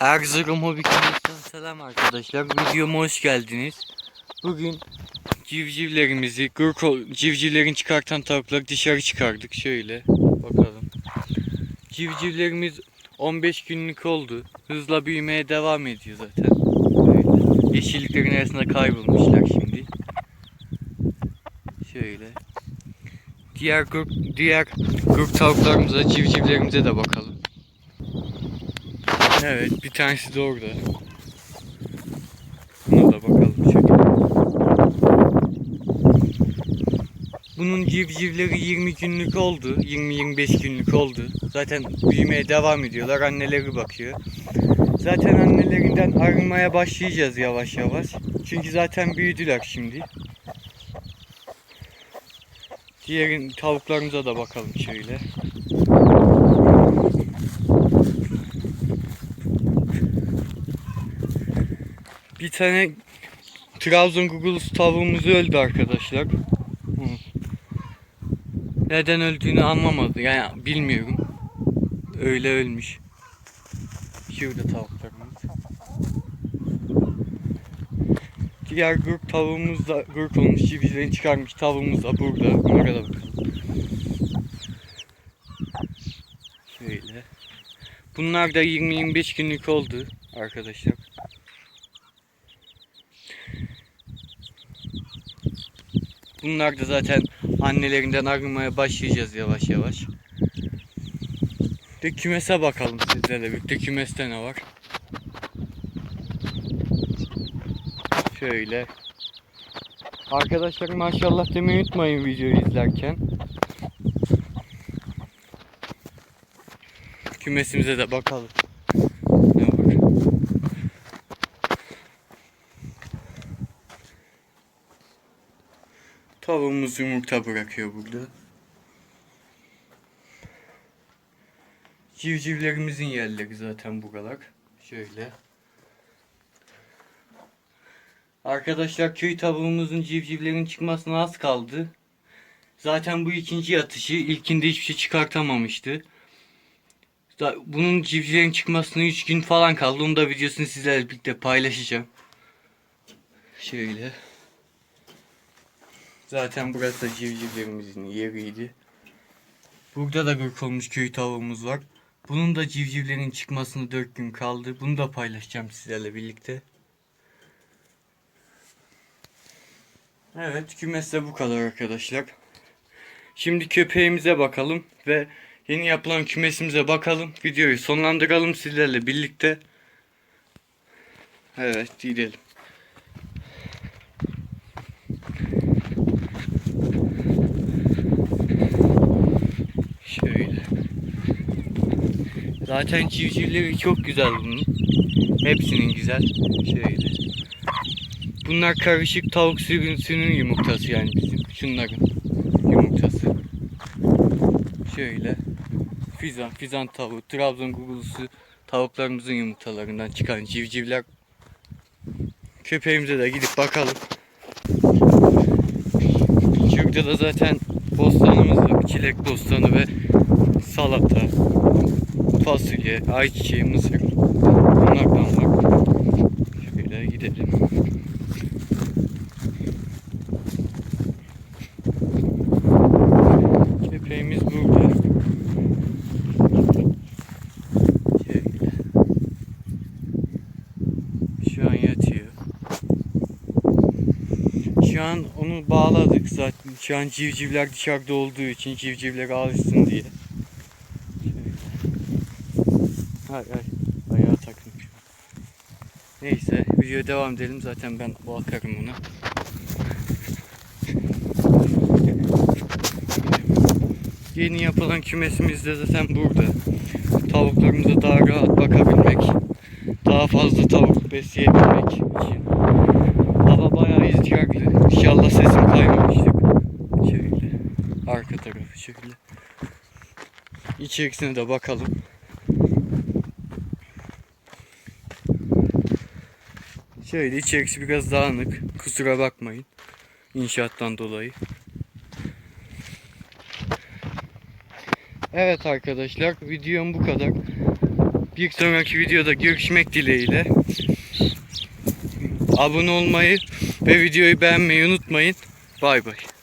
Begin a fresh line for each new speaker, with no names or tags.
Erzurum Kanalı'ndan selam arkadaşlar. Videoma hoş geldiniz. Bugün civcivlerimizi, gurko, civcivlerin çıkartan tavukları dışarı çıkardık. Şöyle bakalım. Civcivlerimiz 15 günlük oldu. Hızla büyümeye devam ediyor zaten. Böyle. Yeşilliklerin arasında kaybolmuşlar şimdi. Şöyle. Diğer grup, diğer grup tavuklarımıza, civcivlerimize de bakalım. Evet, bir tanesi de orada. Buna da bakalım şöyle. Bunun civcivleri 20 günlük oldu. 20-25 günlük oldu. Zaten büyümeye devam ediyorlar. Anneleri bakıyor. Zaten annelerinden ayrılmaya başlayacağız yavaş yavaş. Çünkü zaten büyüdüler şimdi. Diğer tavuklarımıza da bakalım şöyle. Bir tane Trabzon Gugulus tavuğumuz öldü arkadaşlar. Neden öldüğünü anlamadı. Yani bilmiyorum. Öyle ölmüş. Şurada tavuklarımız. Diğer grup tavuğumuz da grup olmuş civcivlerini çıkarmış tavuğumuz da burada. Bunlara da bakalım. Şöyle. Bunlar da 20-25 günlük oldu arkadaşlar. Bunlar da zaten annelerinden ayrılmaya başlayacağız yavaş yavaş. De kümese bakalım sizlerle birlikte. Kümeste ne var? Şöyle. Arkadaşlar maşallah demeyi unutmayın videoyu izlerken. Kümesimize de bakalım. Ne var? Tavuğumuz yumurta bırakıyor burada. Civcivlerimizin yerleri zaten buralar. Şöyle. Arkadaşlar köy tavuğumuzun civcivlerin çıkmasına az kaldı. Zaten bu ikinci yatışı ilkinde hiçbir şey çıkartamamıştı. Bunun civcivlerin çıkmasına 3 gün falan kaldı. Onu da videosunu sizlerle birlikte paylaşacağım. Şöyle. Zaten burası da civcivlerimizin yeriydi. Burada da gırk olmuş köy tavuğumuz var. Bunun da civcivlerin çıkmasına 4 gün kaldı. Bunu da paylaşacağım sizlerle birlikte. Evet kümes de bu kadar arkadaşlar. Şimdi köpeğimize bakalım ve yeni yapılan kümesimize bakalım. Videoyu sonlandıralım sizlerle birlikte. Evet gidelim. Şöyle. Zaten civcivleri çok güzel bunun. Hepsinin güzel. Şöyle. Bunlar karışık tavuk sürüsünün yumurtası yani bizim. Şunların yumurtası. Şöyle. Fizan, fizan tavuğu, Trabzon gugulusu tavuklarımızın yumurtalarından çıkan civcivler. Köpeğimize de gidip bakalım. Şurada da zaten bostanımız var. Çilek bostanı ve salata, fasulye, ayçiçeği, mısır. Bunlardan var. Şöyle gidelim. Köpeğimiz burada. Şu an yatıyor. Şu an onu bağladık zaten. Şu an civcivler dışarıda olduğu için civcivler alışsın diye. Şöyle. Hay hay. Ayağa takmış. Neyse videoya devam edelim. Zaten ben bakarım ona. Yeni yapılan kümesimiz de zaten burada. Tavuklarımıza daha rahat bakabilmek, daha fazla tavuk besleyebilmek için. Hava bayağı rüzgarlı. İnşallah sesim kaymamıştır. Şöyle. Arka tarafı şöyle. İçerisine de bakalım. Şöyle içerisi biraz dağınık. Kusura bakmayın. İnşaattan dolayı. Evet arkadaşlar videom bu kadar. Bir sonraki videoda görüşmek dileğiyle. Abone olmayı ve videoyu beğenmeyi unutmayın. Bay bay.